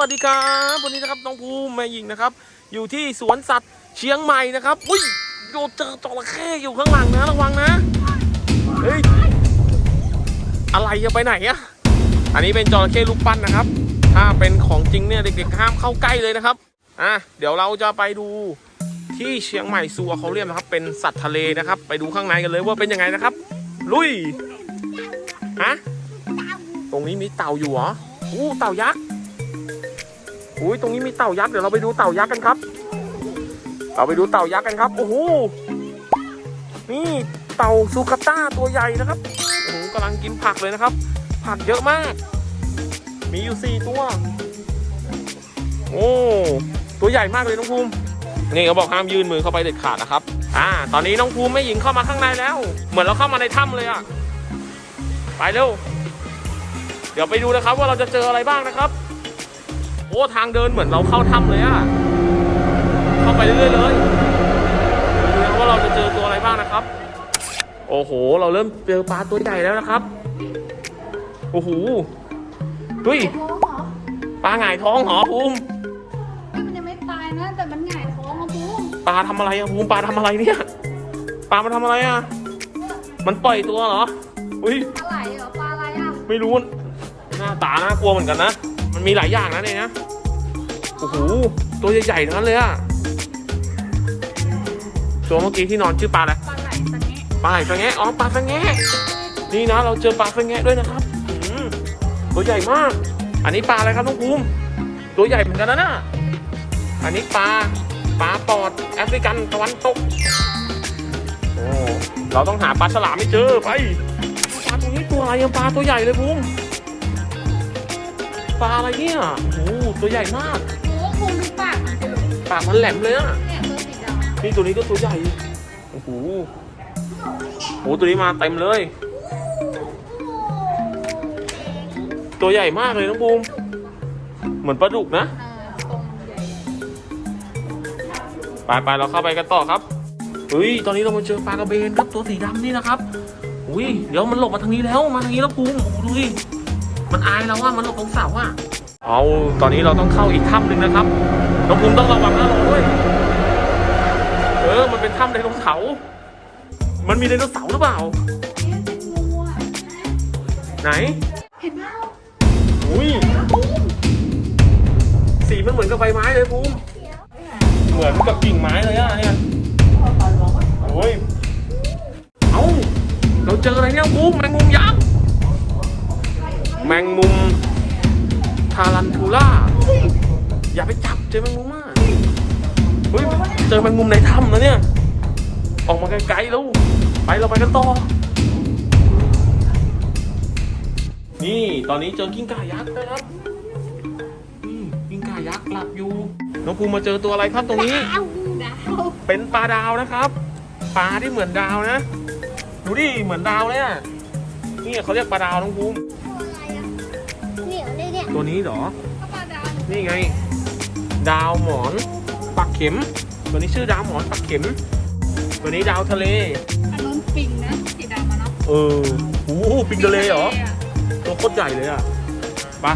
วัสดีครับ วันนี้นะครับน้องภูมิแม่หญิงนะครับ อยู่ที่สวนสัตว์เชียงใหม่นะครับอุ้ยโดนเจอจระเข้อยู่ข้างหลังนะระวังนะเฮ้ยอะไรจะไปไหนอะอันนี้เป็นจระเข้ลูกปั้นนะครับ ถ้าเป็นของจริงเนี่ยเด็กๆห้ามเข้าใกล้เลยนะครับอะเดี๋ยวเราจะไปดูที่เชียงใหม่ซูอเขาเรียมนะครับ เป็นสัตว์ทะเลนะครับ ไปดูข้างในกันเลยว่าเป็นยังไงนะครับ ลุยฮะตรงนี้มีเต่าอยู่เหรออู้เต่ายักษ์ อุ้ยตรงนี้มีเต่ายักษ์เดี๋ยวเราไปดูเต่ายักษ์กันครับ เราไปดูเต่ายักษ์กันครับ โอ้โห นี่เต่าซูคาต้าตัวใหญ่นะครับโอ้โหกำลังกินผักเลยนะครับ ผักเยอะมาก มีอยู่สี่ตัว โอ้ตัวใหญ่มากเลยน้องภูมิ นี่เขาบอกห้ามยื่นมือเข้าไปเด็ดขาดนะครับ อ่า ตอนนี้น้องภูมิแม่หญิงเข้ามาข้างในแล้ว เหมือนเราเข้ามาในถ้ำเลยอะไปเร็ว เดี๋ยวไปดูนะครับว่าเราจะเจออะไรบ้างนะครับ โอ้ทางเดินเหมือนเราเข้าถ้ำเลยอะเข้าไปเรื่อยๆเลยดูนะว่าเราจะเจอตัวอะไรบ้างนะครับ โอ้โห เราเริ่มเจอปลาตัวใหญ่แล้วนะครับ โอ้โหเฮ้ยท้องเหรอปลาหงายท้องเหรอภูมินี่มันยังไม่ตายนะ แต่มันหงายท้องอะบูมปลาทำอะไรอะภูมิปลาทำอะไรเนี่ย ปลามันทำอะไรอะมันปล่อยตัวเหรออุ้ยปลาไหลเหรอปลาอะไรอะไม่รู้หน้าตาน่ากลัวเหมือนกันนะ มันมีหลายอย่างนะเนี่ยนะโอ้โหตัวใหญ่ๆทั้งนั้นเลยอะตัวเมื่อกี้ที่นอนชื่อปลาอะไรปลาไหลตะเนี้ปลาสะแงะอ๋อปลาสะแงะนี่นะ เราเจอปลาสะแงะด้วยนะครับอืมตัวใหญ่มาก อันนี้ปลาอะไรครับน้องภูมิตัวใหญ่เหมือนกันนะน่ะอันนี้ปลาปลาปอดแอฟริกันตะวันตกโอ้เราต้องหาปลาฉลามให้เจอไปปลาตรงนี้ตัวอะไรอะปลาตัวใหญ่เลยภูมิ ปลาอะไรเนี่ยโอ้โหตัวใหญ่มาก โอ้คุมดูปากมันสิลูกปากมันแหลมเลยอะเนี่ยตัวสีดำนี่ตัวนี้ก็ตัวใหญ่ โอ้โหโอ้โหตัวนี้มาเต็มเลย ตัวใหญ่มากเลยน้องบูม เหมือนปลาดุกนะ เออตรงใหญ่ไปไปเราเข้าไปกันต่อครับเฮ้ย ตอนนี้เรามาเจอปลากระเบนครับตัวสีดำนี่นะครับ อุ้ย เดี๋ยวมันหลบมาทางนี้แล้ว มาทางนี้แล้วภูมิโอ้โหดูดิ มันอายแล้วว่ามันหลบตรงเสาอะเอาตอนนี้เราต้องเข้าอีกถ้ำหนึ่งนะครับ น้องภูมิต้องระวังนะเราด้วย เออ มันเป็นถ้ำไดโนเสาร์มันมีไดโนเสาร์หรือเปล่าเนี่ยเป็นงูอะไหน เห็นไหมอุ้ย สีมันเหมือนกับใบไม้เลยภูมิเหมือนกับกิ่งไม้เลยอะเนี่ยโอ้ย เอ้า เราเจออะไรเนี่ยภูมิแมงมุมยักษ์ แมงมุม ทารันทูล่า อย่าไปจับเจอแมงมุมอะเฮ้ยเจอแมงมุมในถ้ำนะเนี่ย ออกมาไกลๆแล้ว ไปเราไปกันต่อ นี่ตอนนี้เจอกิ้งก่ายักษ์นะครับกิ้งก่ายักษ์หลับอยู่ น้องภูมาเจอตัวอะไรครับตรงนี้ เป็นปลาดาวนะครับปลาที่เหมือนดาวนะ ดูดิเหมือนดาวเลยอะนี่เขาเรียกปลาดาวน้องภูมิ ตัวนี้เหรอก็ปลาดาวนี่ไง ดาวหมอน ปักเข็ม ตัวนี้ชื่อดาวหมอนปักเข็ม ตัวนี้ดาวทะเล อันนู้นปิงนะสีดำอะเนาะเออโอ้โหปิงทะเลเหรอ ตัวโคตรใหญ่เลยอะไป